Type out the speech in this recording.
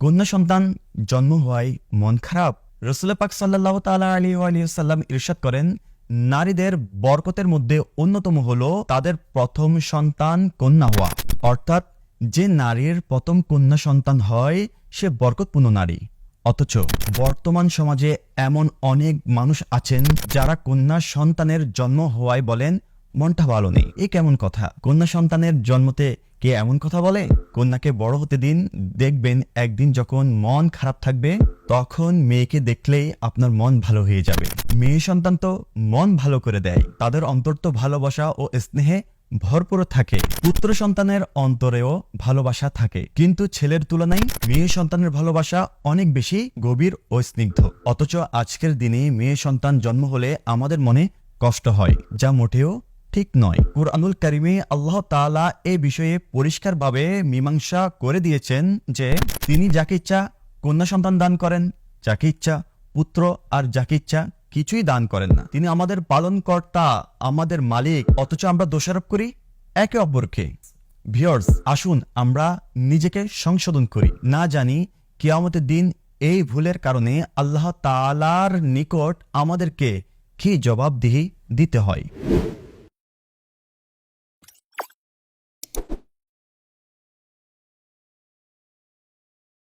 কন্যা সন্তান জন্ম হওয়ায় মন খারাপ। রসুল পাক সাল্লাহ তালা আলী আলিয়াল্লাম ইরশাদ করেন, নারীদের বরকতের মধ্যে অন্যতম হল তাদের প্রথম সন্তান কন্যা হওয়া। অর্থাৎ যে নারীর প্রথম কন্যা সন্তান হয়, সে বরকতপূর্ণ নারী। অথচ বর্তমান সমাজে এমন অনেক মানুষ আছেন যারা কন্যা সন্তানের জন্ম হওয়ায় বলেন, মনটা ভালো নেই। এ কেমন কথা? কন্যা সন্তানের জন্মতে কে এমন কথা বলে? কন্যাকে বড় হতে দিন, দেখবেন একদিন যখন মন খারাপ থাকবে, তখন মেয়েকে দেখলেই আপনার মন ভালো হয়ে যাবে। মেয়ে সন্তান তো মন ভালো করে দেয়। তাদের অন্তর তো ভালোবাসা ও স্নেহে ভরপুর থাকে। পুত্র সন্তানের অন্তরেও ভালোবাসা থাকে। কিন্তু ছেলের তুলনায় মেয়ে সন্তানের ভালোবাসা অনেক বেশি গভীর ও স্নিগ্ধ। অথচ আজকের দিনে মেয়ে সন্তান জন্ম হলে আমাদের মনে কষ্ট হয়, যা মোটেও ঠিক নয়। কুরআনুল কারিমে আল্লাহ তাআলা এ বিষয়ে পরিষ্কারভাবে মীমাংসা করে দিয়েছেন যে তিনি যাকে ইচ্ছা কন্যা সন্তান দান করেন, যাকে ইচ্ছা পুত্র আর যাকে ইচ্ছা কিছুই দান করেন না। তিনি আমাদের পালনকর্তা, আমাদের মালিক, অথচ আমরা দোষারোপ করি একে অপরকে। ভিওর্স আসুন আমরা নিজেকে সংশোধন করি। না জানি কিয়ামতের দিন এই ভুলের কারণে আল্লাহ তাআলার নিকট আমাদেরকে কি জবাবদিহি দিতে হয়।